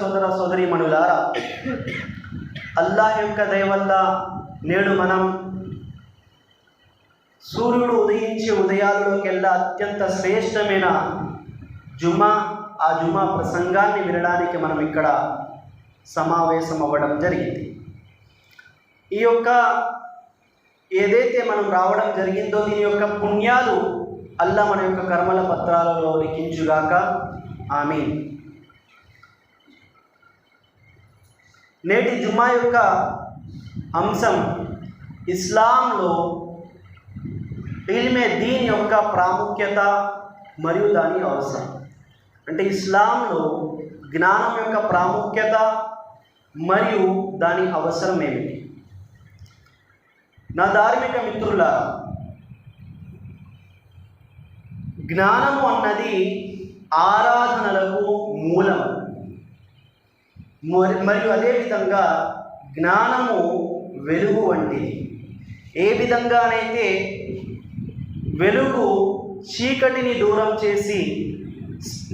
సోదర సోదరి మణులారా అల్లాహ్ యొక్క దయవల్ల నేడు మనం సూర్యుడు ఉదయించే ఉదయాలలోకెల్లా అత్యంత శ్రేష్టమైన జుమా ఆ జుమా ప్రసంగాన్ని వినడానికి మనం ఇక్కడ సమావేశం అవ్వడం జరిగింది. ఈ యొక్క ఏదైతే మనం రావడం జరిగిందో దీని యొక్క పుణ్యాలు అల్లా మన యొక్క కర్మల పత్రాలలో లిఖించుగాక ఆమె నేటి జుమా యొక్క అంశం ఇస్లాంలో ఇల్మే దీని యొక్క ప్రాముఖ్యత మరియు దాని అవసరం. అంటే ఇస్లాంలో జ్ఞానం యొక్క ప్రాముఖ్యత మరియు దాని అవసరం ఏమిటి? నా ధార్మిక మిత్రుల జ్ఞానము అన్నది ఆరాధనలకు మూలం మరి మరియు అదేవిధంగా జ్ఞానము వెలుగు వంటిది. ఏ విధంగానైతే వెలుగు చీకటిని దూరం చేసి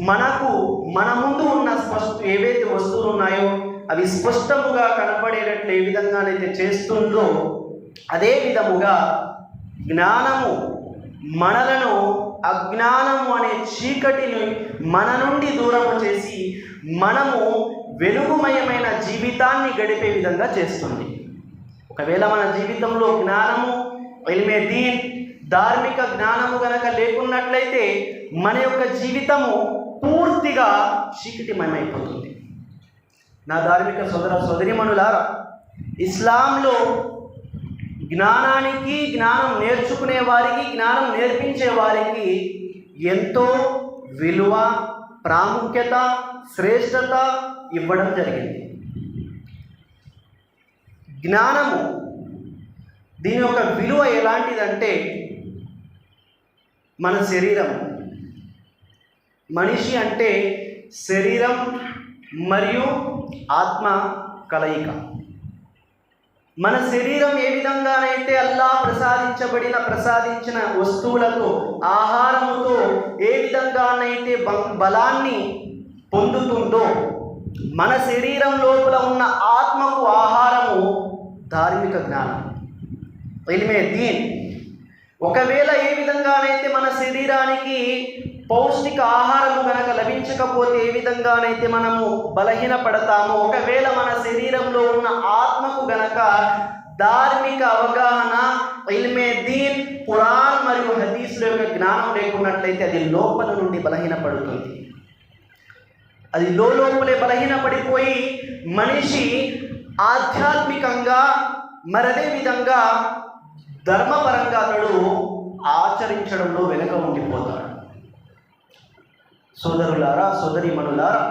మనకు మన ముందు ఉన్న స్పష్ట ఏవైతే వస్తువులు ఉన్నాయో అవి స్పష్టముగా కనపడేటట్లు ఏ విధంగానైతే చేస్తుందో అదే విధముగా జ్ఞానము మనలను అజ్ఞానము అనే చీకటిని మన నుండి దూరము చేసి మనము వెలుగుమయమైన జీవితాన్ని గడిపే విధంగా చేస్తుంది. ఒకవేళ మన జీవితంలో జ్ఞానము ఎల్మే దీన్ ధార్మిక జ్ఞానము గనక లేకున్నట్లయితే మన యొక్క జీవితము పూర్తిగా చీకటిమయమైపోతుంది. నా ధార్మిక సోదర సోదరిమణులారా ఇస్లాంలో జ్ఞానానికి జ్ఞానం నేర్చుకునే వారికి జ్ఞానం నేర్పించే వారికి ఎంతో విలువ ప్రాముఖ్యత శ్రేష్టత ఇవ్వడం జరిగింది. జ్ఞానము దీని యొక్క విలువ ఎలాంటిదంటే మన శరీరం. మనిషి అంటే శరీరం మరియు ఆత్మ కలయిక. మన శరీరం ఏ విధంగానైతే అల్లా ప్రసాదించబడిన ప్రసాదించిన వస్తువులతో ఆహారముతో ఏ విధంగానైతే బలాన్ని పొందుతుందో మన శరీరం లోపల ఉన్న ఆత్మకు ఆహారము ధార్మిక జ్ఞానం. ఇల్మే దీన్ ఒకవేళ ఏ విధంగానైతే మన శరీరానికి పౌష్టిక ఆహారము కనుక లభించకపోతే ఏ విధంగానైతే మనము బలహీన పడతామో ఒకవేళ మన శరీరంలో ఉన్న ఆత్మకు గనక ధార్మిక అవగాహన ఇల్మే దీన్ పురాణ్ మరియు హదీసుల యొక్క జ్ఞానం లేకున్నట్లయితే అది లోపల నుండి బలహీనపడుతుంది. అది లోపలే బలహీన పడిపోయి మనిషి ఆధ్యాత్మికంగా మరదే విధంగా ధర్మపరంగా అతడు ఆచరించడంలో వెనుక ఉండిపోతాడు. సోదరులారా సోదరిమణులారా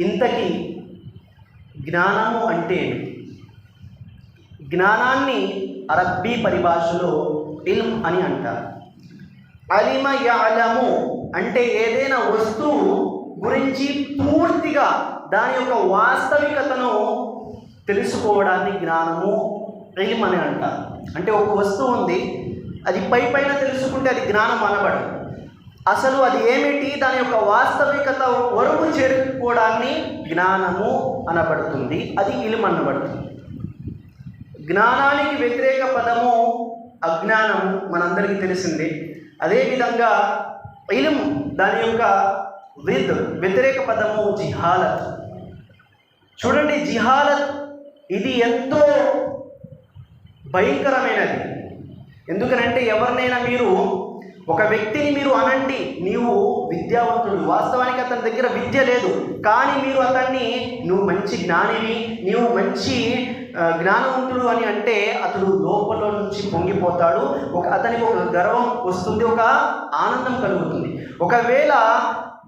ఇంతకీ జ్ఞానము అంటే జ్ఞానాన్ని అరబ్బీ పరిభాషలో ఇల్మ్ అని అంటారు. అలిమ యాలము అంటే ఏదైనా వస్తువు గమనించి పూర్తిగా దాని యొక్క వాస్తవికతను తెలుసుకోవడాన్ని జ్ఞానము ఇల్మ్ అని అంటారు. అంటే ఒక వస్తువు ఉంది అది పై పైన తెలుసుకుంటే అది జ్ఞానం అనబడదు. అసలు అది ఏమిటి? దాని యొక్క వాస్తవికత వరకు చేరుకోవడాన్ని జ్ఞానము అనబడుతుంది అది ఇల్మ్ అనబడుతుంది. జ్ఞానానికి వ్యతిరేక పదము అజ్ఞానము మనందరికీ తెలిసిందే. అదేవిధంగా ఇల్మ్ దాని యొక్క విద్ వ్యతిరేక పదము జిహాలత్. చూడండి జిహాలత్ ఇది ఎంతో భయంకరమైనది. ఎందుకనంటే ఎవరినైనా మీరు ఒక వ్యక్తిని మీరు అనండి నీవు విద్యావంతుడు. వాస్తవానికి అతని దగ్గర విద్య లేదు. కానీ మీరు అతన్ని నువ్వు మంచి జ్ఞానివి నీవు మంచి జ్ఞానవంతుడు అని అంటే అతడు లోపల నుంచి పొంగిపోతాడు. ఒక అతనికి ఒక గర్వం వస్తుంది ఒక ఆనందం కలుగుతుంది. ఒకవేళ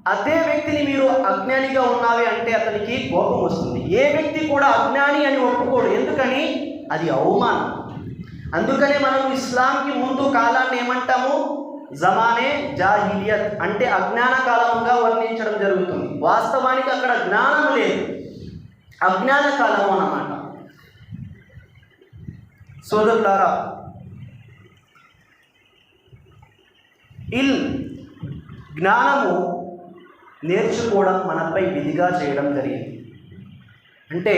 అదే వ్యక్తిని మీరు అజ్ఞానిగా ఉన్నావి అంటే అతనికి కోపం వస్తుంది. ఏ వ్యక్తి కూడా అజ్ఞాని అని ఒప్పుకోడు. ఎందుకని? అది అవమానం. అందుకనే మనం ఇస్లాంకి ముందు కాలాన్ని ఏమంటాము? జమానే జాహిలియత్ అంటే అజ్ఞాన కాలముగా వర్ణించడం జరుగుతుంది. వాస్తవానికి అక్కడ జ్ఞానం లేదు. అజ్ఞాన కాలము అన్నమాట. సోదరులారా ఇల్ జ్ఞానము నేర్చుకోవడం మనపై విధిగా చేయడం జరిగింది. అంటే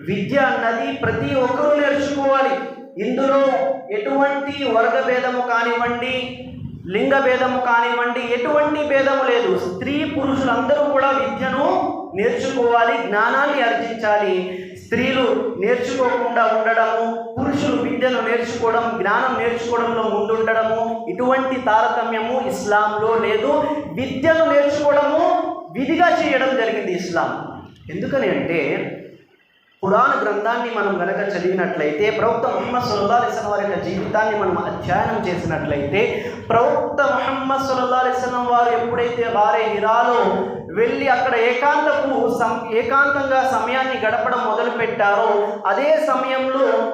విద్య అన్నది ప్రతి ఒక్కరూ నేర్చుకోవాలి. ఇందులో ఎటువంటి వర్గ భేదము కానివ్వండి లింగ భేదము కానివ్వండి ఎటువంటి భేదము లేదు. స్త్రీ పురుషులందరూ కూడా విద్యను నేర్చుకోవాలి జ్ఞానాన్ని అర్జించాలి. స్త్రీలు నేర్చుకోకుండా ఉండడము పురుషులు విద్యను నేర్చుకోవడం జ్ఞానం నేర్చుకోవడంలో ముందుండడము ఇటువంటి తారతమ్యము ఇస్లాంలో లేదు. విద్యను నేర్చుకోవడము విధిగా చేయడం జరిగింది ఇస్లాం. ఎందుకని అంటే పురాణ గ్రంథాన్ని మనం గనక చదివినట్లయితే ప్రవక్త ముహమ్మద్ సుల్లా అలిస్లం వారి యొక్క జీవితాన్ని మనం అధ్యయనం చేసినట్లయితే ప్రవక్త ముహమ్మద్ సుల్లా అలిస్లం వారు ఎప్పుడైతే వారే హిరాలో వెళ్ళి అక్కడ ఏకాంతపు సం ఏకాంతంగా సమయాన్ని గడపడం మొదలుపెట్టారో అదే సమయంలో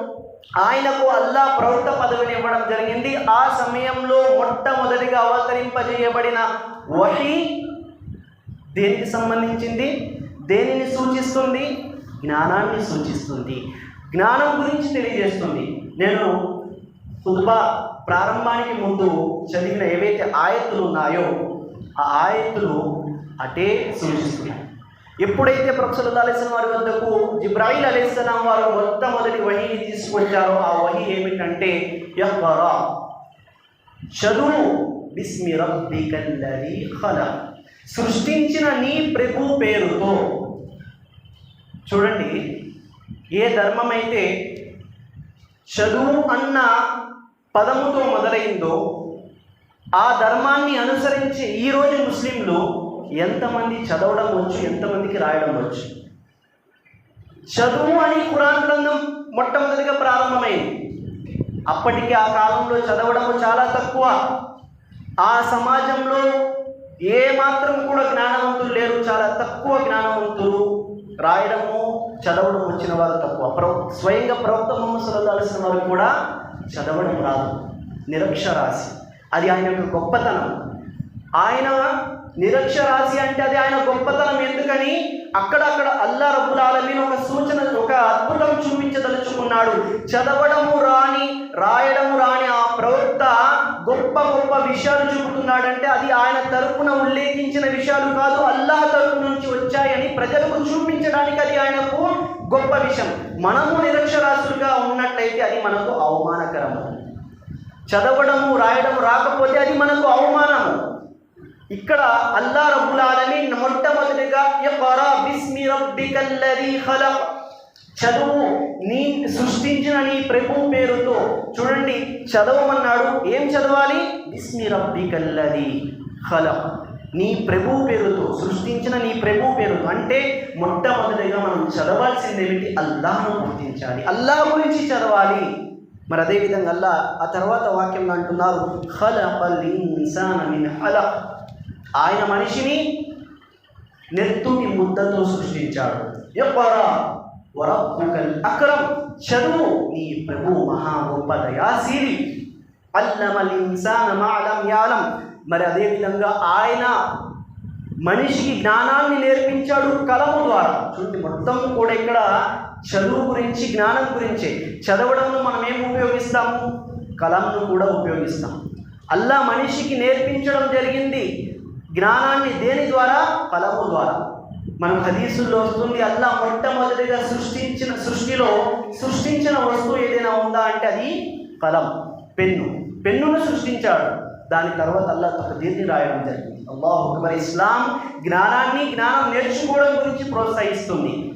ఆయనకు అల్లా ప్రవక్త పదవిని ఇవ్వడం జరిగింది. ఆ సమయంలో మొట్టమొదటిగా అవతరింపజేయబడిన వహీ దేనికి సంబంధించింది? దేనిని సూచిస్తుంది? జ్ఞానాన్ని సూచిస్తుంది. జ్ఞానం గురించి తెలియజేస్తుంది. నేను సుల్బా ప్రారంభానికి ముందు చదివిన ఏవైతే ఆయత్తులు ఉన్నాయో ఆ ఆయత్తులు అటే సూచిస్తున్నాయి. ఎప్పుడైతే ప్రొఫెసర్ అలీస్లాం వారి వద్దకు జిబ్రాయిల్ అలీస్లాం వారు మొట్టమొదటి వహీని తీసుకొచ్చారో ఆ వహీ ఏమిటంటే యహ్వరా చదువు. బిస్మి రబ్బికల్లది హల సృష్టించిన నీ ప్రభు పేరుతో. చూడండి ఏ ధర్మం అయితే చదువు అన్న పదముతో మొదలైందో ఆ ధర్మాన్ని అనుసరించి ఈరోజు ముస్లింలు ఎంతమంది చదవడం వచ్చు ఎంతమందికి రాయడం వచ్చు. చదువు అని ఖురాన్ గ్రంథం మొట్టమొదటిగా ప్రారంభమైంది. అప్పటికి ఆ కాలంలో చదవడము చాలా తక్కువ. ఆ సమాజంలో ఏ మాత్రం కూడా జ్ఞానవంతులు లేరు. చాలా తక్కువ జ్ఞానవంతులు రాయడము చదవడం వచ్చిన వారు తక్కువ. ప్రవ స్వయంగా ప్రవక్త మొహమ్మద్ సల్లా వారు కూడా చదవడం రాదు. నిరక్షరాశి అది ఆయన యొక్క గొప్పతనం. ఆయన నిరక్షరాశి అంటే అది ఆయన గొప్పతనం. ఎందుకని? అక్కడక్కడ అల్లా రబ్బుల్ ఆలమీన్ ఒక సూచన ఒక అద్భుతం చూపించదలుచుకున్నాడు. చదవడము రాని రాయడము రాని ఆ ప్రవక్త గొప్ప గొప్ప విషయాలు చూపుతున్నాడంటే అది ఆయన తరపున ఉల్లేఖించిన విషయాలు కాదు అల్లాహ్ తరపు నుంచి వచ్చాయని ప్రజలకు చూపించడానికి అది ఆయనకు గొప్ప విషయం. మనము నిరక్షరాశులుగా ఉన్నట్లయితే అది మనకు అవమానకరం చదవడము రాయడము రాకపోతే అది మనకు అవమానము. ఇక్కడ అల్లా రబ్బుల్ ఆలమీన్ మొట్టమొదటిగా ఎఫరా బిస్మి రబ్బికల్లది ఖలక్. చదువు నీ సృష్టించిన నీ ప్రభు పేరుతో చూడండి చదవమన్నాడు. ఏం చదవాలి? బిస్మి రబ్బికల్లది ఖలక్. నీ ప్రభు పేరుతో సృష్టించిన నీ ప్రభు పేరుతో. అంటే మొట్టమొదటిగా మనం చదవాల్సింది ఏమిటి? అల్లాహ్ను గుర్తించాలి. అల్లాహ్ గురించి చదవాలి. మరి అదేవిధంగా అల్లా ఆ తర్వాత వాక్యంలో అంటున్నారు ఖలఖల్ ఇన్సాన మిన్ అలక్ ఆయన మనిషిని నెత్తుటి ముద్దతో సృష్టించాడు. ఎప్పరా వరబ్బుకల్ అక్రమ్. చదువు నీ ప్రభు మహా గొప్ప దయాశీలి అల్లమల్ ఇన్సాన మాలం యాలం మరి అదేవిధంగా ఆయన మనిషికి జ్ఞానాన్ని నేర్పించాడు కలము ద్వారా. చూడండి మొత్తం కూడా ఇక్కడ చదువు గురించి జ్ఞానం గురించే. చదవడంలో మనం ఏం ఉపయోగిస్తాము? కలంను కూడా ఉపయోగిస్తాం. అల్లా మనిషికి నేర్పించడం జరిగింది. జ్ఞానాన్ని దేని ద్వారా? కలము ద్వారా. మనం హదీసుల్లో వస్తుంది అల్లా మొట్టమొదటిగా సృష్టించిన సృష్టిలో సృష్టించిన వస్తువు ఏదైనా ఉందా అంటే అది కలం పెన్ను. పెన్నును సృష్టించాడు. దాని తర్వాత అల్లా ఒక దీన్ని రాయడం జరిగింది. అల్లాహ్ అక్బర్ ఇస్లాం జ్ఞానాన్ని జ్ఞానం నేర్చుకోవడం గురించి ప్రోత్సహిస్తుంది.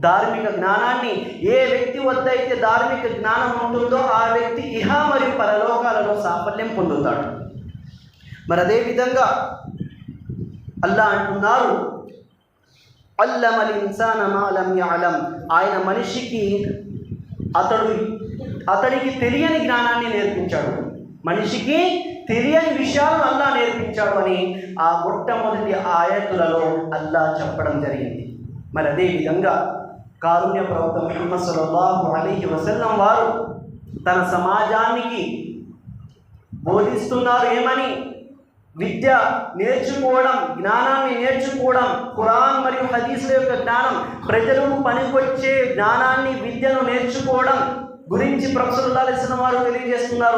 ధార్మిక జ్ఞానాన్ని ఏ వ్యక్తి వద్ద అయితే ధార్మిక జ్ఞానం ఉంటుందో ఆ వ్యక్తి ఇహ మరియు పరలోకాలలో సాఫల్యం పొందుతాడు. మరి అదేవిధంగా అల్లా అంటున్నారు. అల్లమల్ ఇన్సాన మాలం యాలం ఆయన మనిషికి అతడు అతడికి తెలియని జ్ఞానాన్ని నేర్పించాడు. మనిషికి తెలియని విషయాలను అల్లా నేర్పించాడు అని ఆ మొట్టమొదటి ఆయతులలో అల్లా చెప్పడం జరిగింది. మరి అదేవిధంగా కారుణ్య ప్రవక్త ముహమ్మద్ సల్లల్లాహు అలీహి వసల్లం వారు తన సమాజానికి బోధిస్తున్నారు ఏమని? విద్య నేర్చుకోవడం జ్ఞానాన్ని నేర్చుకోవడం ఖురాన్ మరియు హదీసుల యొక్క జ్ఞానం ప్రజలకు పనికొచ్చే జ్ఞానాన్ని విద్యను నేర్చుకోవడం గురించి ప్రొఫెసర్ అలిసిన వారు తెలియజేస్తున్నారు.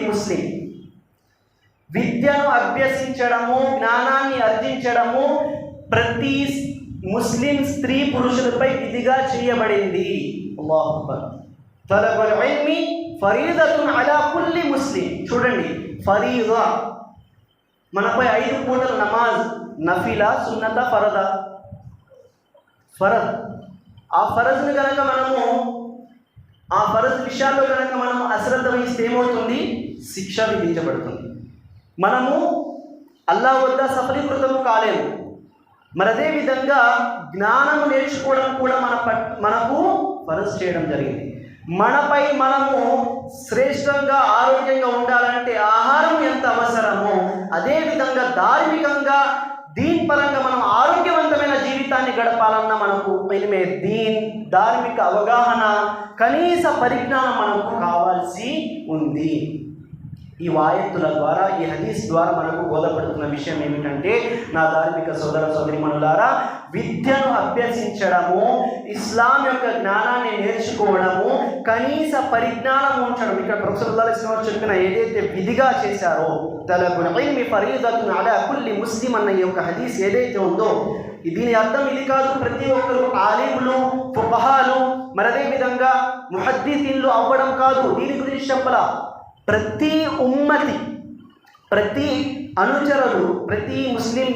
ముస్లిం. విద్యను అభ్యసించడము జ్ఞానాన్ని అర్జించడము ప్రతి ముస్లిం స్త్రీ పురుషులపై విధిగా చేయబడింది. అల్లాహు అక్బర్. ఫరీదతున్ అలా కుల్లి ముస్లిం. చూడండి ఫరీదా మనపై ఐదు పూటల నమాజ్ నఫిలా సున్నత ఫరద. ఫరద్. ఆ ఫరజ్ని కనుక మనము ఆ ఫరజ్ విషయాల్లో కనుక మనము అశ్రద్ధ వహిస్తే ఏమవుతుంది? శిక్ష విధించబడుతుంది. మనము అల్లా వద్ద సఫలీకృతము కాలేము. మరి అదే విధంగా జ్ఞానము నేర్చుకోవడం కూడా మన పట్ మనకు ఫరజ్ చేయడం జరిగింది. మనపై మనము శ్రేష్టంగా ఆరోగ్యంగా ఉండాలంటే ఆహారం ఎంత అవసరమో అదేవిధంగా ధార్మికంగా దీన్ పరంగా మనం ఆరోగ్యవంతమైన జీవితాన్ని గడపాలన్న మనకు పెరిమే దీన్ ధార్మిక అవగాహన కనీస పరిజ్ఞానం మనకు కావాల్సి ఉంది. ఈ వాయత్తుల ద్వారా ఈ హదీస్ ద్వారా మనకు బోధపడుతున్న విషయం ఏమిటంటే నా ధార్మిక సోదర సోదరిమణులారా విద్యను అభ్యసించడము ఇస్లాం యొక్క జ్ఞానాన్ని నేర్చుకోవడము కనీస పరిజ్ఞానం ఉంచడం. ఇక్కడ ప్రొఫెసర్ ఇస్లాం చెప్పిన ఏదైతే విధిగా చేశారో తలబుల్ మీ ఫరీదతున్ అలా కుల్లి ముస్లిం అన్న యొక్క హదీస్ ఏదైతే ఉందో దీని అర్థం ఇది కాదు. ప్రతి ఒక్కరు ఆలిములు ఫుబహాలు మరదే విధంగా ముహద్దీతీన్లు అవ్వడం కాదు. దీని గురించి చెప్పలా? ప్రతి ఉమ్మతి ప్రతి అనుచరులు ప్రతి ముస్లిం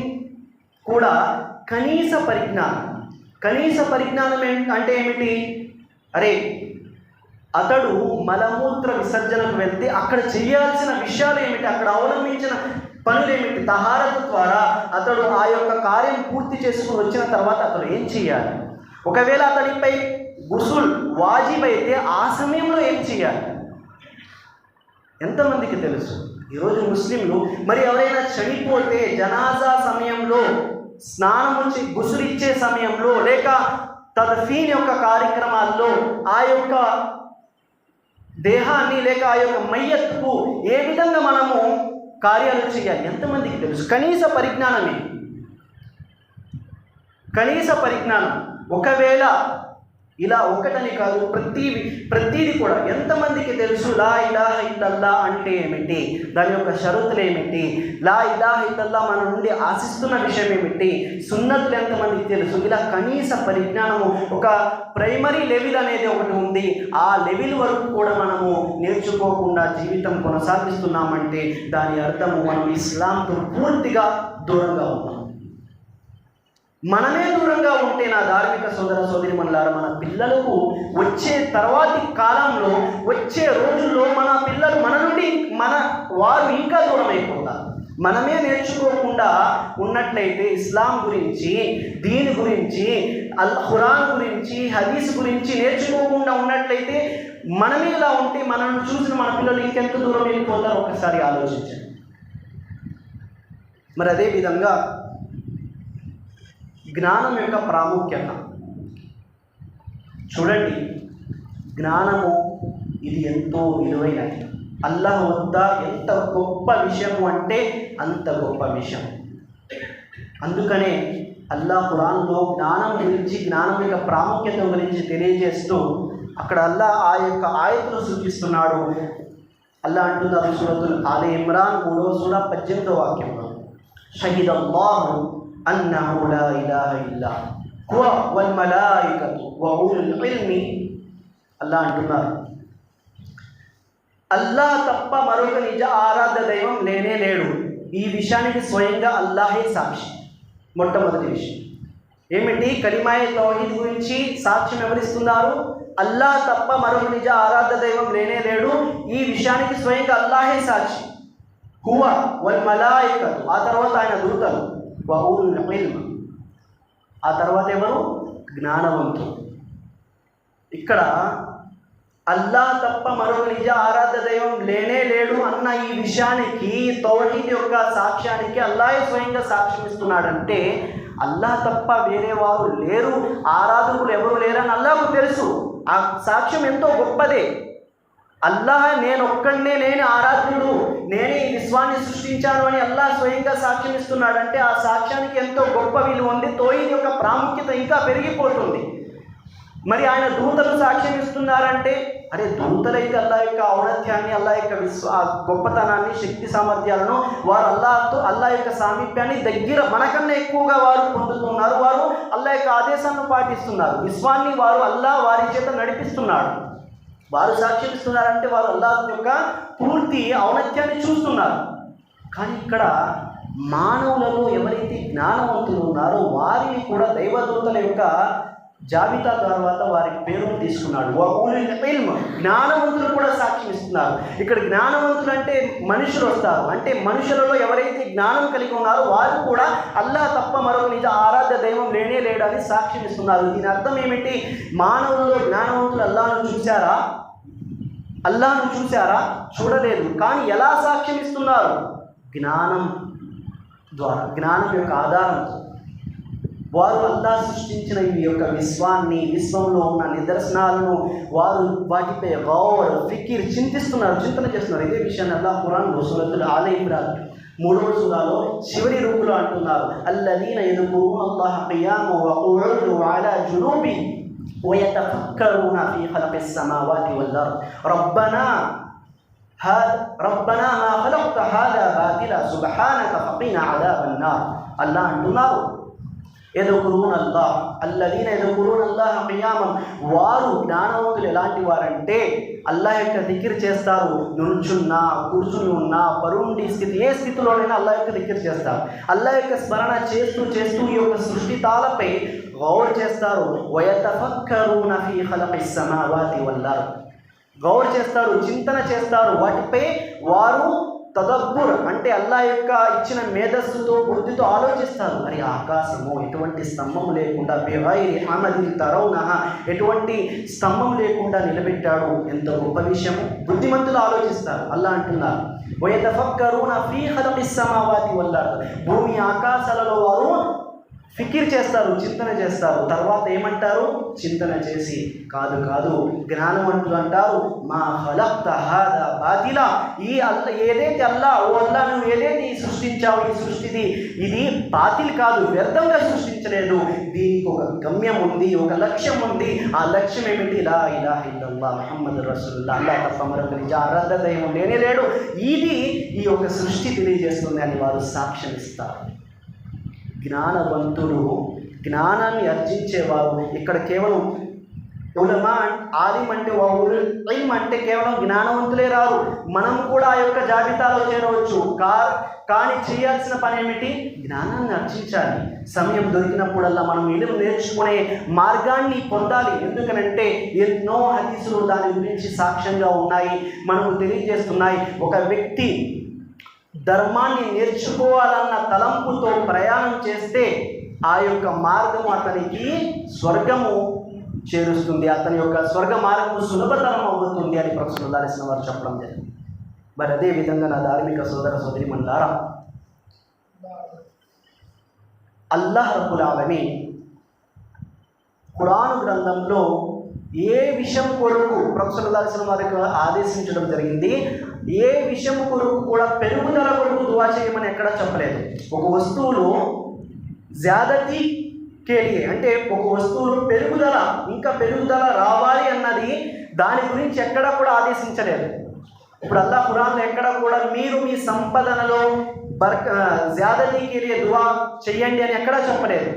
కూడా కనీస పరిజ్ఞానం. కనీస పరిజ్ఞానం అంటే ఏమిటి? అరే అతడు మలమూత్ర విసర్జనకు వెళ్తే అక్కడ చేయాల్సిన విషయాలు ఏమిటి? అక్కడ అవలంబించిన పనులు ఏమిటి తహారత ద్వారా అతడు ఆ యొక్క కార్యం పూర్తి చేసుకుని వచ్చిన తర్వాత అతడు ఏం చేయాలి? ఒకవేళ అతడిపై గుసుల్ వాజిబ్ అయితే ఆ సమయంలో ఏం చేయాలి? ఎంతమందికి తెలుసు? ఈరోజు ముస్లింలు మరి ఎవరైనా చనిపోతే జనాజా సమయంలో స్నానం వచ్చి గుసురిచ్చే సమయంలో లేక తదఫీన్ యొక్క కార్యక్రమాల్లో ఆ యొక్క దేహాన్ని లేక ఆ యొక్క మయ్యత్తుకు ఏ విధంగా మనము కార్యాలు చేయాలి? ఎంతమందికి తెలుసు? కనీస పరిజ్ఞానమే. కనీస పరిజ్ఞానం. ఒకవేళ ఇలా ఒకటని కాదు ప్రతి ప్రతిది కూడా ఎంతమందికి తెలుసు? లా ఇలాహ ఇల్లల్లా అంటే ఏమిటి? దాని యొక్క షరతులు ఏమిటి? లా ఇలాహ ఇల్లల్లా మన నుండి ఆశిస్తున్న విషయం ఏమిటి? సున్నతులు ఎంతమందికి తెలుసు? ఇలా కనీస పరిజ్ఞానము ఒక ప్రైమరీ లెవెల్ అనేది ఒకటి ఉంది. ఆ లెవెల్ వరకు కూడా మనము నేర్చుకోకుండా జీవితం కొనసాగిస్తున్నామంటే దాని అర్థము మనం ఇస్లాంతో పూర్తిగా దూరంగా ఉన్నాం. మనమే దూరంగా ఉంటే నా ధార్మిక సోదర సోదరి మనలారా మన పిల్లలకు వచ్చే తర్వాతి కాలంలో వచ్చే రోజుల్లో మన పిల్లలు మన నుండి మన వారు ఇంకా దూరం అయిపోతారు మనమే నేర్చుకోకుండా ఉన్నట్లయితే ఇస్లాం గురించి దీని గురించి అల్ ఖురాన్ గురించి హదీస్ గురించి నేర్చుకోకుండా ఉన్నట్లయితే మనమే ఇలా ఉంటే మనల్ని చూసిన మన పిల్లలు ఇంకెంత దూరం వెళ్ళిపోతారో ఒకసారి ఆలోచించండి. మరి అదే విధంగా జ్ఞానం యొక్క ప్రాముఖ్యత. చూడండి జ్ఞానము ఇది ఎంతో విలువైనది అల్లాహ్ వద్ద ఎంత గొప్ప విషయము అంటే అంత గొప్ప విషయం. అందుకనే అల్లా ఖురాన్లో జ్ఞానం గురించి జ్ఞానం యొక్క ప్రాముఖ్యత గురించి తెలియజేస్తూ అక్కడ అల్లా ఆ యొక్క ఆయతను సూచిస్తున్నాడు. అల్లా అంటున్నారు సూరతుల్ ఆలే ఇమ్రాన్ మూడో సూర పద్దెనిమిదో వాక్యంలో. షహీద్ అల్లాహు أنه لا إله إلا هو والملائكة وأولو العلم. అల్లా అంటున్నారు అల్లా తప్ప మరొక నిజ ఆరాధ దైవం నేనే లేడు ఈ విషయానికి స్వయంగా అల్లాహే సాక్షి మొట్టమొదటి విషయం ఏమిటి కలిమాయ తౌహీద్ గురించి సాక్ష్యం వివరిస్తున్నారు అల్లా తప్ప మరొక నిజ ఆరాధ దైవం నేనే లేడు ఈ విషయానికి స్వయంగా అల్లాహే సాక్షి హువ వల్ మలాయికతు ఆ తర్వాత ఆయన దూతలు వహుల్ ఇల్మ్ ఆ తర్వాత ఎవరు? జ్ఞానవంతుడు. ఇక్కడ అల్లా తప్ప మరొక నిజ ఆరాధ్య దైవం లేనే లేడు అన్న ఈ విషయానికి తౌహీద్ యొక్క సాక్ష్యానికి అల్లాయే స్వయంగా సాక్ష్యం ఇస్తున్నాడంటే అల్లా తప్ప వేరే వారు లేరు ఆరాధకులు ఎవరు లేరని అల్లాకు తెలుసు. ఆ సాక్ష్యం ఎంతో గొప్పదే. అల్లాహ్ నేను ఒక్కడనే నేను ఆరాధ్యుడు నేనే ఈ విశ్వాన్ని సృష్టించాను అని అల్లాహ్ స్వయంగా సాక్ష్యం ఇస్తున్నాడంటే ఆ సాక్ష్యానికి ఎంతో గొప్ప విలువ ఉంది తోయిన్ యొక్క ప్రాముఖ్యత ఇంకా పెరిగిపోతుంది. మరి ఆయన దూతలు సాక్ష్యం ఇస్తున్నారంటే అరే దూతలైతే అల్లా యొక్క ఔన్నత్యాన్ని అల్లా యొక్క విశ్వ ఆ గొప్పతనాన్ని శక్తి సామర్థ్యాలను వారు అల్లాతో అల్లా యొక్క సామీప్యాన్ని దగ్గర మనకన్నా ఎక్కువగా వారు పొందుతున్నారు వారు అల్లా యొక్క ఆదేశాలను పాటిస్తున్నారు. విశ్వాన్ని వారు అల్లా వారి చేత నడిపిస్తున్నాడు. వారు సాక్ష్యం ఇస్తున్నారంటే వారు అల్లాహ్ యొక్క పూర్తి ఔన్నత్యాన్ని చూస్తున్నారు. కానీ ఇక్కడ మానవులలో ఎవరైతే జ్ఞానవంతులు ఉన్నారో వారిని కూడా దైవదూతల యొక్క జాబితా తర్వాత వారికి పేరును తీసుకున్నాడు. జ్ఞానవంతులు కూడా సాక్ష్యం ఇస్తున్నారు ఇక్కడ జ్ఞానవంతులు అంటే మనుషులు వస్తారు. అంటే మనుషులలో ఎవరైతే జ్ఞానం కలిగి ఉన్నారో వారు కూడా అల్లా తప్ప మరొక నిజ ఆరాధ్య దైవం లేనే లేడని సాక్ష్యం ఇస్తున్నారు దీని అర్థం ఏమిటి? మానవులలో జ్ఞానవంతులు అల్లాను చూశారా? అల్లాను చూశారా? చూడలేదు. కానీ ఎలా సాక్ష్యం ఇస్తున్నారు జ్ఞానం ద్వారా జ్ఞానం యొక్క ఆధారంతో వారు అల్లా సృష్టించిన ఈ యొక్క విశ్వాన్ని విశ్వంలో ఉన్న నిదర్శనాలను వారు వాటిపై గౌర్ ఫికిర్ చింతిస్తున్నారు చింతన చేస్తున్నారు. ఇదే విషయాన్ని అల్లా ఖురాన్ సూరతుల్ ఆల మూడవ సూరాలో చివరి రూపులో అంటున్నారు. అల్లదీన ఎదుగు అల్లాహ ఖియామ వ ఖుఉదు అలా జునూబి ويتفكرون في خلق السماوات والأرض ربنا هذا ربنا ما خلقت هذا باطلا سبحانك فقنا عذاب النار الله అంటున్నారు ఎదుకురున్ అల్లాహ్ అల్లదీన ఎదుకురున్ అల్లాహ్ ఖియామం వారు జ్ఞానవంతులు ఎలాంటి వారంటే అల్లాహ్ యొక్క దిక్కిర్ చేస్తారు. నుంచున్నా కూర్చుని ఉన్నా పరుండి స్థితి ఏ స్థితిలోనైనా అల్లా యొక్క దిక్కిర్ చేస్తారు. అల్లా యొక్క స్మరణ చేస్తూ చేస్తూ ఈ యొక్క సృష్టి తాలపై గౌర్ చేస్తారు. వయతఫక్కరూన ఫీ గౌర్ చేస్తారు చింతన చేస్తారు. వాటిపై వారు తదబ్బుర్ అంటే అల్లా యొక్క ఇచ్చిన మేధస్సుతో బుద్ధితో ఆలోచిస్తారు. మరి ఆకాశము ఎటువంటి స్తంభం లేకుండా బెవైరి ఆమది తరౌనహ ఎటువంటి స్తంభం లేకుండా నిలబెట్టాడు? ఎంత గొప్ప విషయము. బుద్ధిమంతులు ఆలోచిస్తారు. అల్లా అంటున్నారు. వయతఫక్కరూన ఫీ ఖలఖిస్ సమావాతి వల్ భూమి ఆకాశాలలో వారు ఫికిర్ చేస్తారు చింతన చేస్తారు. తర్వాత ఏమంటారు? చింతన చేసి కాదు కాదు జ్ఞానవంతులు అంటారు మా హలక్త హాద ఈ అల్ల ఏదైతే అల్లా ఓ అల్లా నువ్వు ఏదైతే ఈ సృష్టించావు ఈ సృష్టిది ఇది బాతిల్ కాదు వ్యర్థంగా సృష్టించలేదు. దీనికి ఒక గమ్యం ఉంది ఒక లక్ష్యం ఉంది. ఆ లక్ష్యం ఏమిటి? ఇలా ఇలా ఇల్లల్లా మహమ్మద్ రసూల్లా అల్లా తప్ప మరొక నిజ ఆరాధ దైవం లేనే లేడు. ఇది ఈ యొక్క సృష్టి తెలియజేస్తుంది అని వారు సాక్ష్యం ఇస్తారు. జ్ఞానవంతుడు జ్ఞానాన్ని అర్జించేవారు ఇక్కడ కేవలం ఉలమా ఆలిం అంటే ఇల్మ్ అంటే కేవలం జ్ఞానవంతులే రారు. మనం కూడా ఆ యొక్క జాబితాలో చేరవచ్చు. కా కానీ చేయాల్సిన పని ఏమిటి? జ్ఞానాన్ని అర్జించాలి. సమయం దొరికినప్పుడల్లా మనం ఇల్లు నేర్చుకునే మార్గాన్ని పొందాలి. ఎందుకనంటే ఎన్నో హదీసులు దాని గురించి సాక్ష్యంగా ఉన్నాయి మనకు తెలియజేస్తున్నాయి. ఒక వ్యక్తి ధర్మాన్ని నేర్చుకోవాలన్న తలంపుతో ప్రయాణం చేస్తే ఆ యొక్క మార్గము అతనికి స్వర్గము చేరుస్తుంది. అతని యొక్క స్వర్గ మార్గము సులభతరం అవుతుంది అని ప్రొఫెసర్ దాల్సిన వారు చెప్పడం జరిగింది. మరి అదే విధంగా నా ధార్మిక సోదర సోదరి మందారా. అల్లాహ్ రబ్బులాలని ఆలమీన్ గ్రంథంలో ఏ విషయం కొరకు ప్రొఫెసర్ దాల్సిన వారికి ఆదేశించడం జరిగింది? ఏ విషయం కొరకు కూడా పెరుగుదల కొరకు దువా చేయమని ఎక్కడా చెప్పలేదు. ఒక వస్తువులో జాదతి కేలియే. అంటే ఒక వస్తువులో పెరుగుదల ఇంకా పెరుగుదల రావాలి అన్నది దాని గురించి ఎక్కడా కూడా ఆదేశించలేదు. ఇప్పుడు అల్లా ఖురాన్ ఎక్కడ కూడా మీరు మీ సంపదనలో బర్క జాదతీకి దువా చెయ్యండి అని ఎక్కడా చెప్పలేదు.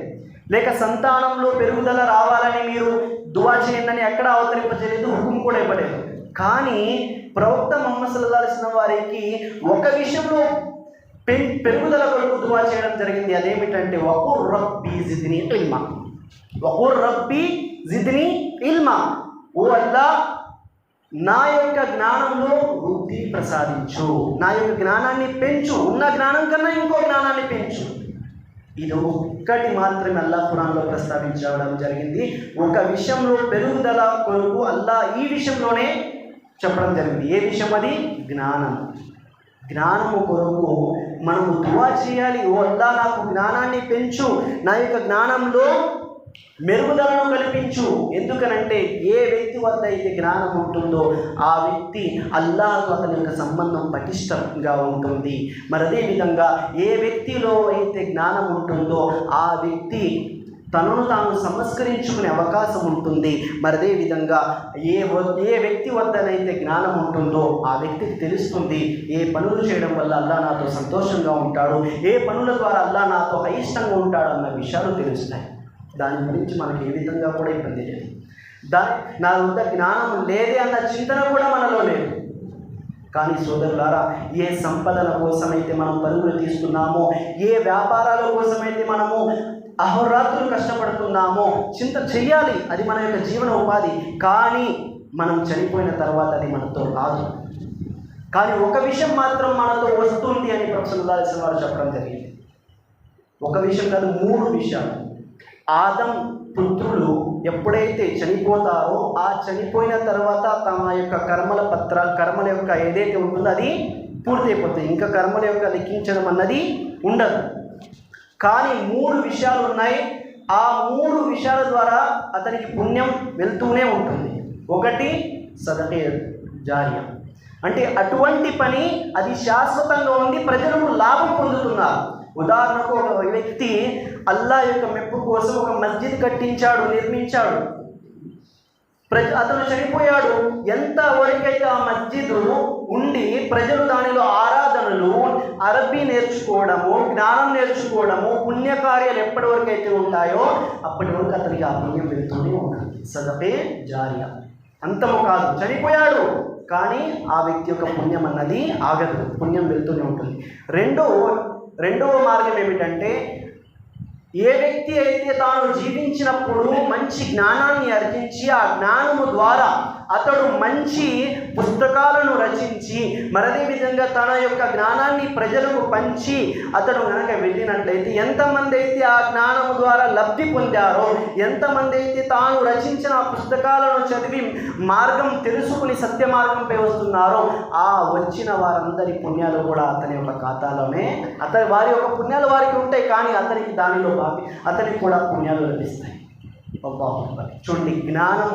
లేక సంతానంలో పెరుగుదల రావాలని మీరు దువా చేయండి అని ఎక్కడ అవతరింపజేయలేదు హుకుం కూడా ఇవ్వలేదు. కానీ ప్రవక్త మొహమ్మద్ సల్లాల్సిన వారికి ఒక విషయంలో పె పెరుగుదల కొరకు దువా చేయడం జరిగింది. అదేమిటంటే వకుర్ రబ్బీ జిద్ని ఇల్మా. వకుర్ రబ్బీ జిద్ని ఇల్మా. ఓ అల్లా నా యొక్క జ్ఞానంలో వృద్ధి ప్రసాదించు. నా యొక్క జ్ఞానాన్ని పెంచు. ఉన్న జ్ఞానం కన్నా ఇంకో జ్ఞానాన్ని పెంచు. ఇది ఒక్కటి మాత్రమే అల్లా పురాణంలో ప్రస్తావించడం జరిగింది. ఒక విషయంలో పెరుగుదల కొరకు అల్లా ఈ విషయంలోనే చెప్పడం జరిగింది. ఏ విషయం అది? జ్ఞానం. జ్ఞానము కొరకు మనము దువా చేయాలి. ఓ అల్లా నాకు జ్ఞానాన్ని పెంచు. నా యొక్క జ్ఞానంలో మెరుగుదలను కల్పించు. ఎందుకనంటే ఏ వ్యక్తి వద్ద అయితే జ్ఞానం ఉంటుందో ఆ వ్యక్తి అల్లాహతో అతని యొక్క సంబంధం పటిష్టంగా ఉంటుంది. మరి అదేవిధంగా ఏ వ్యక్తిలో అయితే జ్ఞానం ఉంటుందో ఆ వ్యక్తి తనను తాను సంస్కరించుకునే అవకాశం ఉంటుంది. మరి విధంగా ఏ వ- ఏ వ్యక్తి వద్దనైతే జ్ఞానం ఉంటుందో ఆ వ్యక్తికి తెలుస్తుంది ఏ పనులు చేయడం వల్ల అల్లా నాతో సంతోషంగా ఉంటాడు ఏ పనుల ద్వారా అల్లా నాతో అయిష్టంగా ఉంటాడు అన్న విషయాలు తెలుస్తాయి. దాని గురించి మనకి ఏ విధంగా కూడా ఇబ్బంది లేదు. దా నా వద్ద జ్ఞానం లేదే అన్న చింతన కూడా మనలో లేదు. కానీ సోదరులారా ఏ సంపదల కోసమైతే మనం పరుగులు తీస్తున్నామో ఏ వ్యాపారాల కోసమైతే మనము అహోరాత్రులు కష్టపడుతున్నామో. చింత చెయ్యాలి. అది మన యొక్క జీవన ఉపాధి. కానీ మనం చనిపోయిన తర్వాత అది మనతో రాదు కానీ ఒక విషయం మాత్రం మనతో వస్తుంది అని ప్రొఫెసర్ ఉల్లాల్సిన వారు చెప్పడం జరిగింది. ఒక విషయం కాదు మూడు విషయాలు. ఆదం పుత్రులు ఎప్పుడైతే చనిపోతారో ఆ చనిపోయిన తర్వాత తమ యొక్క కర్మల పత్ర కర్మల యొక్క ఏదైతే ఉంటుందో అది పూర్తయిపోతుంది ఇంకా కర్మల యొక్క లెక్కించడం అన్నది ఉండదు. కానీ మూడు విషయాలు ఉన్నాయి. ఆ మూడు విషయాల ద్వారా అతనికి పుణ్యం వెళ్తూనే ఉంటుంది. ఒకటి సదటే జార్యం. అంటే అటువంటి పని అది శాశ్వతంగా ఉంది. ప్రజలకు లాభం పొందుతున్నారు. ఉదాహరణకు ఒక వ్యక్తి అల్లా యొక్క మెప్పు కోసం ఒక మస్జిద్ కట్టించాడు నిర్మించాడు. ప్రజ అతను చనిపోయాడు. ఎంత వరకైతే ఆ మస్జిద్ ఉండి ప్రజలు దానిలో ఆరాధనలు అరబ్బీ నేర్చుకోవడము జ్ఞానం నేర్చుకోవడము పుణ్యకార్యాలు ఎప్పటి వరకు అయితే ఉంటాయో అప్పటి వరకు అతనికి ఆ పుణ్యం వెళ్తూనే ఉంటుంది సదపే జారియ. అంతము కాదు చనిపోయాడు. కానీ ఆ వ్యక్తి యొక్క పుణ్యం అన్నది ఆగదు. పుణ్యం వెళ్తూనే ఉంటుంది. రెండో రెండవ మార్గం ఏమిటంటే ఏ వ్యక్తి అయితే తాను జీవించినప్పుడు మంచి జ్ఞానాన్ని అర్జించి ఆ జ్ఞానము ద్వారా అతడు మంచి పుస్తకాలను రచించి మరదే విధంగా తన యొక్క జ్ఞానాన్ని ప్రజలకు పంచి అతడు కనుక వెళ్ళినట్లయితే ఎంతమంది అయితే ఆ జ్ఞానము ద్వారా లబ్ధి పొందారో ఎంతమంది అయితే తాను రచించిన ఆ పుస్తకాలను చదివి మార్గం తెలుసుకుని సత్య మార్గంపై వస్తున్నారో ఆ వచ్చిన వారందరి పుణ్యాలు కూడా అతని యొక్క ఖాతాలోనే అతని వారి యొక్క పుణ్యాలు వారికి ఉంటాయి కానీ అతనికి దానిలో బాపి అతనికి కూడా పుణ్యాలు లభిస్తాయి. చూడండి జ్ఞానం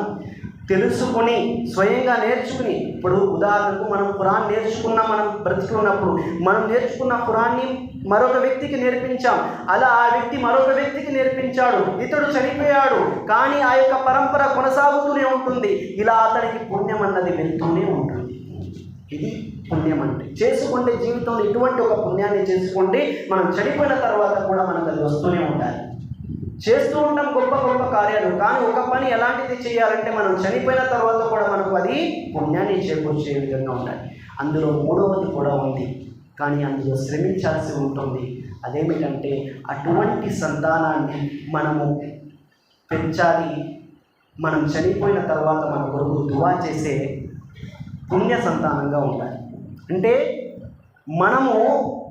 తెలుసుకొని స్వయంగా నేర్చుకుని ఇప్పుడు ఉదాహరణకు మనం ఖురాన్ నేర్చుకున్నాం మనం బ్రతికి ఉన్నప్పుడు మనం నేర్చుకున్న ఖురాన్ని మరొక వ్యక్తికి నేర్పించాం. అలా ఆ వ్యక్తి మరొక వ్యక్తికి నేర్పించాడు. ఇతడు చనిపోయాడు. కానీ ఆ యొక్క పరంపర కొనసాగుతూనే ఉంటుంది. ఇలా అతనికి పుణ్యం అన్నది వెళ్తూనే ఉంటుంది. ఇది పుణ్యం అంటే. చేసుకుంటే జీవితంలో ఇటువంటి ఒక పుణ్యాన్ని చేసుకోండి మనం చనిపోయిన తర్వాత కూడా మనకు అది వస్తూనే ఉండాలి. చేస్తూ ఉంటాం గొప్ప గొప్ప కార్యాలు. కానీ ఒక పని ఎలాంటిది చేయాలంటే మనం చనిపోయిన తర్వాత కూడా మనకు అది పుణ్యాన్ని చేకూర్చే విధంగా ఉండాలి. అందులో మూడవది కూడా ఉంది. కానీ అందులో శ్రమించాల్సి ఉంటుంది. అదేమిటంటే అటువంటి సంతానాన్ని మనము పెంచాలి. మనం చనిపోయిన తర్వాత మన కొరకు దువా చేసే పుణ్య సంతానంగా ఉండాలి. అంటే మనము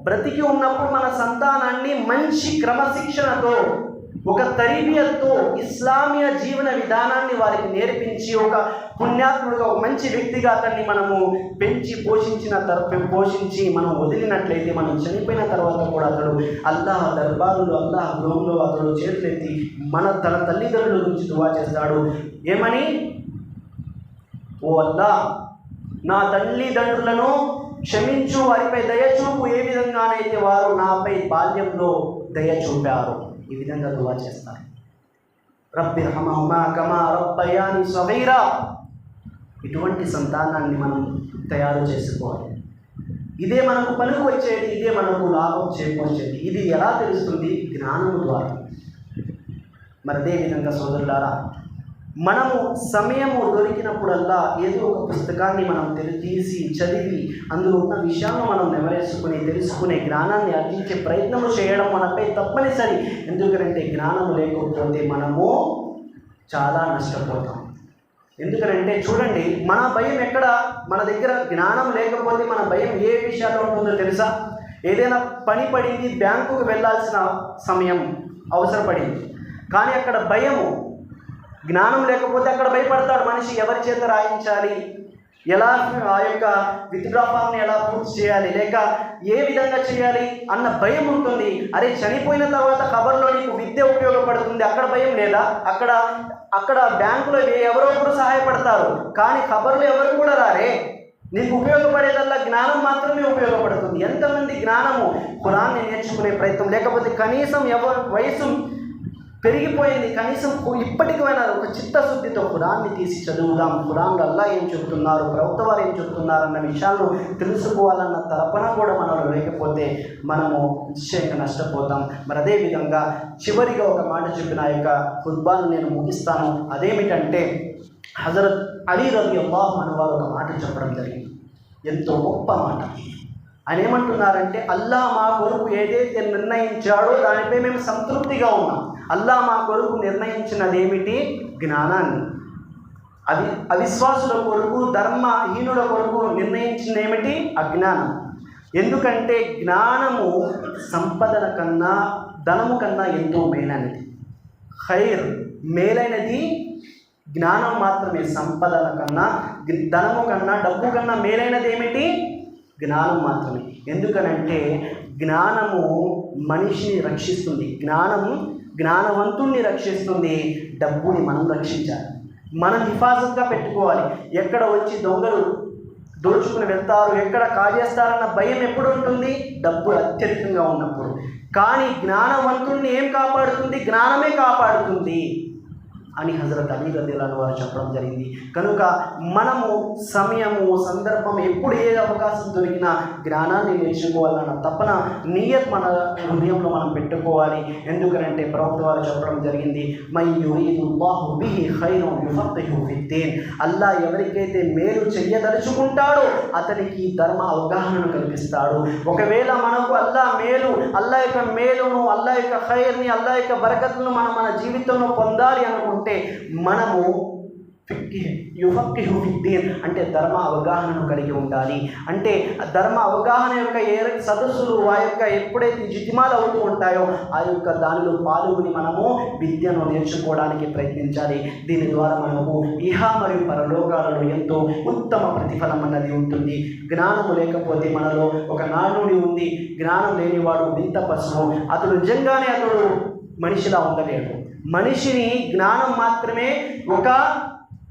బ్రతికి ఉన్నప్పుడు మన సంతానాన్ని మంచి క్రమశిక్షణతో ఒక తరీబియత్తో ఇస్లామియ జీవన విధానాన్ని వారికి నేర్పించి ఒక పుణ్యాత్ముడుగా ఒక మంచి వ్యక్తిగా అతన్ని మనము పెంచి పోషించిన తరపు పోషించి మనం వదిలినట్లయితే మనం చనిపోయిన తర్వాత కూడా అతడు అల్లాహ్ దర్బారులో అల్లాహ్ గృహంలో అతడు చేతులెత్తి మన తన తల్లిదండ్రుల గురించి దువా చేస్తాడు. ఏమని? ఓ అల్లా నా తల్లిదండ్రులను క్షమించు వారిపై దయ చూపు ఏ విధంగానైతే వారు నాపై బాల్యంలో దయ చూపారు. ఈ విధంగా దువా చేస్తారు. రబ్బి రహమహుమా కమా రబ్బయాని సవైరా ఇటువంటి సంతానాన్ని మనం తయారు చేసుకోవాలి. ఇదే మనకు పలుకు వచ్చేది ఇదే మనకు లాభం చేకూర్చేది. ఇది ఎలా తెలుస్తుంది? జ్ఞానము ద్వారా. మరి అదేవిధంగా సోదరులారా మనము సమయము దొరికినప్పుడల్లా ఏదో ఒక పుస్తకాన్ని మనం తెలి తీసి చదివి అందులో ఉన్న విషయాలను మనం నెమరేసుకుని తెలుసుకునే జ్ఞానాన్ని అర్జించే ప్రయత్నము చేయడం మనపై తప్పనిసరి. ఎందుకంటే జ్ఞానము లేకపోతే మనము చాలా నష్టపోతాం. ఎందుకంటే చూడండి మన భయం ఎక్కడ? మన దగ్గర జ్ఞానం లేకపోతే మన భయం ఏ విషయాల్లో ఉంటుందో తెలుసా? ఏదైనా పని పడింది బ్యాంకుకు వెళ్ళాల్సిన సమయం అవసరపడింది. కానీ అక్కడ భయము జ్ఞానం లేకపోతే అక్కడ భయపడతాడు మనిషి. ఎవరి చేత రాయించాలి? ఎలా ఆ యొక్క విత్డ్రా ఫామ్ని ఎలా పూర్తి చేయాలి? లేక ఏ విధంగా చేయాలి అన్న భయం ఉంటుంది. అరే చనిపోయిన తర్వాత ఖబర్లో నీకు విద్య ఉపయోగపడుతుంది. అక్కడ భయం లేదా? అక్కడ అక్కడ బ్యాంకులో ఎవరో ఒకరు సహాయపడతారు. కానీ కబర్లు ఎవరు కూడా రారే. నీకు ఉపయోగపడేదల్లా జ్ఞానం మాత్రమే ఉపయోగపడుతుంది. ఎంతమంది జ్ఞానము? కురాన్ని నేర్చుకునే ప్రయత్నం. లేకపోతే కనీసం ఎవరు వయసు పెరిగిపోయింది. కనీసం ఇప్పటికైనా ఒక చిత్తశుద్ధితో ఖురాన్ని తీసి చదువుదాం. ఖురాన్ అల్లా ఏం చెప్తున్నారు ప్రభుత్వ వారు ఏం చెప్తున్నారు అన్న విషయాలు తెలుసుకోవాలన్న తలపన కూడా మనలో లేకపోతే మనము నిశ్చయంగా నష్టపోతాం. మరి అదేవిధంగా చివరిగా ఒక మాట చెప్పిన యొక్క ఫుట్బాల్ నేను ముగిస్తాను. అదేమిటంటే హజరత్ అలీ రవి అల్లాహ్ మన వారు ఒక మాట చెప్పడం జరిగింది. ఎంతో గొప్ప మాట. ఆయన ఏమంటున్నారంటే అల్లా మా కొరకు ఏదైతే నిర్ణయించాడో దానిపై మేము సంతృప్తిగా ఉన్నాం. అల్లా మా కొరకు నిర్ణయించినది ఏమిటి జ్ఞానాన్ని. అవి అవిశ్వాసుల కొరకు ధర్మహీనుల కొరకు నిర్ణయించింది ఏమిటి అజ్ఞానం. ఎందుకంటే జ్ఞానము సంపదల కన్నా ధనము కన్నా ఎంతో మేలైనది. ఖైర్ మేలైనది జ్ఞానం మాత్రమే. సంపదల కన్నా ధనము కన్నా డబ్బు కన్నా మేలైనది ఏమిటి జ్ఞానం మాత్రమే. ఎందుకనంటే జ్ఞానము మనిషిని రక్షిస్తుంది. జ్ఞానము జ్ఞానవంతుణ్ణి రక్షిస్తుంది. డబ్బుని మనం రక్షించాలి. మనం హిఫాజత్గా పెట్టుకోవాలి. ఎక్కడ వచ్చి దొంగలు దోచుకుని వెళ్తారు ఎక్కడ కాజేస్తారన్న భయం ఎప్పుడు ఉంటుంది? డబ్బు అత్యధికంగా ఉన్నప్పుడు. కానీ జ్ఞానవంతుణ్ణి ఏం కాపాడుతుంది? జ్ఞానమే కాపాడుతుంది. అని హజరత్ అలీ రదిలాను వారు చెప్పడం జరిగింది. కనుక మనము సమయము సందర్భం ఎప్పుడు ఏ అవకాశం దొరికినా జ్ఞానాన్ని నేర్చుకోవాలన్న తపన నియత్ మన హృదయంలో మనం పెట్టుకోవాలి. ఎందుకంటే ప్రవక్త వారు చెప్పడం జరిగింది బిహి అల్లా ఎవరికైతే మేలు చెయ్యదలుచుకుంటాడో అతనికి ధర్మ అవగాహనను కల్పిస్తాడు. ఒకవేళ మనకు అల్లా మేలు అల్లా యొక్క మేలును అల్లా యొక్క ఖైర్ని అల్లా యొక్క బరకత్ను మనం మన జీవితంలో పొందాలి అనుకుంటే మనము యువక్కి యుఫక్కిహు అంటే ధర్మ అవగాహనను కలిగి ఉండాలి. అంటే ధర్మ అవగాహన యొక్క ఏ సదస్సులు ఆ యొక్క ఎప్పుడైతే జితిమాలు అవుతూ ఉంటాయో ఆ యొక్క దానిలో పాల్గొని మనము విద్యను నేర్చుకోవడానికి ప్రయత్నించాలి. దీని ద్వారా మనము ఇహ మరియు పరలోకాలలో ఎంతో ఉత్తమ ప్రతిఫలం అన్నది ఉంటుంది. జ్ఞానము లేకపోతే మనలో ఒక నానుడి ఉంది. జ్ఞానం లేనివాడు వింత పశువు. అతడు నిజంగానే అతడు మనిషిలా ఉండలేడు మనిషిని జ్ఞానం మాత్రమే ఒక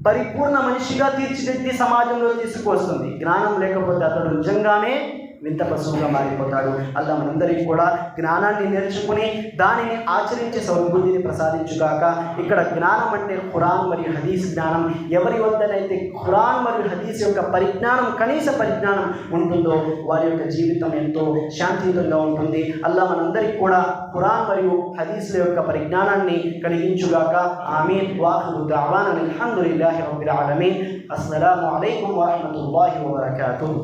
పరిపూర్ణ మనిషిగా తీర్చిదిద్ది సమాజంలో తీసుకొస్తుంది. జ్ఞానం లేకపోతే అతడు నిజంగానే వింత పశువుగా మారిపోతాడు. అలా మనందరికీ కూడా జ్ఞానాన్ని నేర్చుకుని దానిని ఆచరించే సౌభుద్ధిని ప్రసాదించుగాక ఇక్కడ జ్ఞానం అంటే ఖురాన్ మరియు హదీస్ జ్ఞానం. ఎవరి వద్దనైతే ఖురాన్ మరియు హదీస్ యొక్క పరిజ్ఞానం కనీస పరిజ్ఞానం ఉంటుందో వారి యొక్క జీవితం ఎంతో శాంతియుతంగా ఉంటుంది. అల్లా మనందరికీ కూడా ఖురాన్ మరియు హదీసుల యొక్క పరిజ్ఞానాన్ని కలిగించుగాక ఆమె వాహు దావాన్ అల్హమ్దులిల్లాహి రబ్బిల్ ఆలమీన్. అస్సలాము అలైకుం వరహ్మతుల్లాహి వబరకాతుహు